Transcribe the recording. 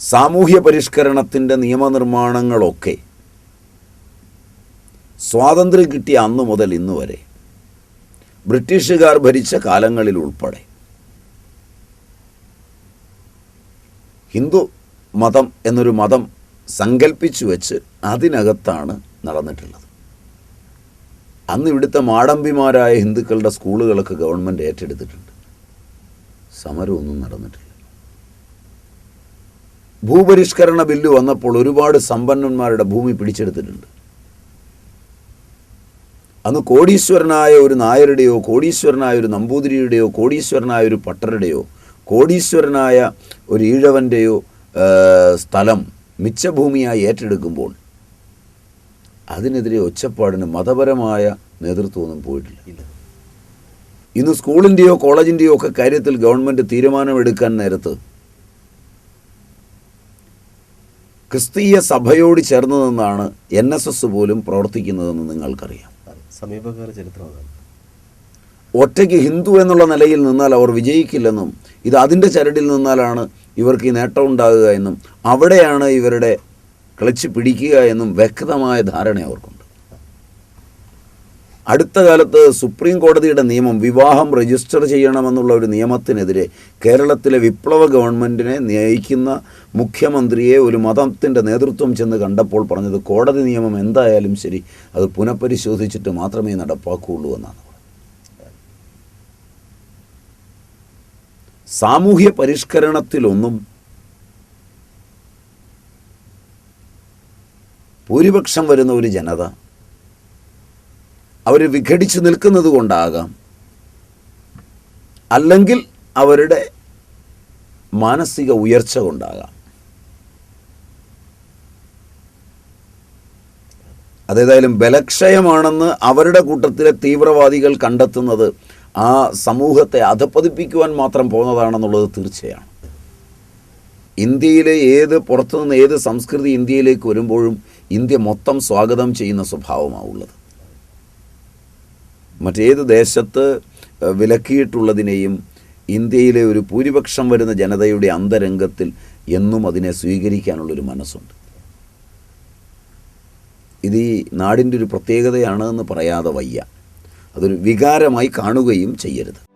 സാമൂഹ്യ പരിഷ്കരണത്തിന്റെ നിയമനിർമ്മാണങ്ങളൊക്കെ സ്വാതന്ത്ര്യം കിട്ടിയ അന്നു മുതൽ ഇന്ന് വരെ ബ്രിട്ടീഷുകാർ ഭരിച്ച കാലങ്ങളിൽ ഉൾപ്പെടെ ഹിന്ദു മതം എന്നൊരു മതം സങ്കല്പിച്ചു വെച്ച് അതിനകത്താണ് നടന്നിട്ടുള്ളത്. അന്ന് ഇവിടുത്തെ മാടമ്പിമാരായ ഹിന്ദുക്കളുടെ സ്കൂളുകളൊക്കെ ഗവൺമെന്റ് ഏറ്റെടുത്തിട്ടുണ്ട്. സമരമൊന്നും നടന്നിട്ടില്ല. ഭൂപരിഷ്കരണ ബില്ല് വന്നപ്പോൾ ഒരുപാട് സമ്പന്നന്മാരുടെ ഭൂമി പിടിച്ചെടുത്തിട്ടുണ്ട്. അന്ന് കോടീശ്വരനായ ഒരു നായരുടെയോ കോടീശ്വരനായ ഒരു നമ്പൂതിരിയുടെയോ കോടീശ്വരനായ ഒരു പട്ടരുടെയോ കോടീശ്വരനായ ഒരു ഈഴവന്റെയോ സ്ഥലം മിച്ചഭൂമിയായി ഏറ്റെടുക്കുമ്പോൾ അതിനെതിരെ ഒച്ചപ്പാടിന് മതപരമായ നേതൃത്വമൊന്നും പോയിട്ടില്ല. ഇന്ന് സ്കൂളിന്റെയോ കോളേജിന്റെയോ ഒക്കെ കാര്യത്തിൽ ഗവൺമെന്റ് തീരുമാനമെടുക്കാൻ നേരത്ത് ക്രിസ്തീയ സഭയോട് ചേർന്ന് നിന്നാണ് എൻ എസ് എസ് പോലും പ്രവർത്തിക്കുന്നതെന്ന് നിങ്ങൾക്കറിയാം. സമീപകാല ചരിത്രം ഒറ്റയ്ക്ക് ഹിന്ദു എന്നുള്ള നിലയിൽ നിന്നാൽ അവർ വിജയിക്കില്ലെന്നും ഇത് അതിന്റെ ചരടിൽ നിന്നാലാണ് ഇവർക്ക് ഈ നേട്ടം ഉണ്ടാകുക എന്നും അവിടെയാണ് ഇവരുടെ കളിച്ച് പിടിക്കുക എന്നും വ്യക്തമായ ധാരണ അവർക്കുണ്ട് അടുത്ത കാലത്ത് സുപ്രീം കോടതിയുടെ നിയമം വിവാഹം രജിസ്റ്റർ ചെയ്യണമെന്നുള്ള ഒരു നിയമത്തിനെതിരെ കേരളത്തിലെ വിപ്ലവ ഗവൺമെന്റിനെ നയിക്കുന്ന മുഖ്യമന്ത്രിയെ ഒരു മതത്തിന്റെ നേതൃത്വം ചെന്ന് കണ്ടപ്പോൾ പറഞ്ഞത് കോടതി നിയമം എന്തായാലും ശരി അത് പുനഃപരിശോധിച്ചിട്ട് മാത്രമേ നടപ്പാക്കുകയുള്ളൂ എന്നാണ്. സാമൂഹ്യ പരിഷ്കരണത്തിലൊന്നും ഭൂരിപക്ഷം വരുന്ന ഒരു ജനത അവർ വിഘടിച്ച് നിൽക്കുന്നത് കൊണ്ടാകാം. അല്ലെങ്കിൽ അവരുടെ മാനസിക ഉയർച്ച കൊണ്ടാകാം. അതേതായാലും ബലക്ഷയമാണെന്ന് അവരുടെ കൂട്ടത്തിലെ തീവ്രവാദികൾ കണ്ടെത്തുന്നത് ആ സമൂഹത്തെ അധപ്പതിപ്പിക്കുവാൻ മാത്രം പോകുന്നതാണെന്നുള്ളത് തീർച്ചയാണ്. ഇന്ത്യയിലെ ഏത് പുറത്തുനിന്ന് ഏത് സംസ്കൃതി ഇന്ത്യയിലേക്ക് വരുമ്പോഴും ഇന്ത്യ മൊത്തം സ്വാഗതം ചെയ്യുന്ന സ്വഭാവമാണുള്ളത്. മറ്റേത് ദേശത്ത് വിലക്കിയിട്ടുള്ളതിനെയും ഇന്ത്യയിലെ ഒരു ഭൂരിപക്ഷം വരുന്ന ജനതയുടെ അന്തരംഗത്തിൽ എന്നും അതിനെ സ്വീകരിക്കാനുള്ളൊരു മനസ്സുണ്ട്. ഇത് ഈ നാടിന്റെ ഒരു പ്രത്യേകതയാണ് എന്ന് പറയാതെ വയ്യ. അതൊരു വികാരമായി കാണുകയും ചെയ്യരുത്.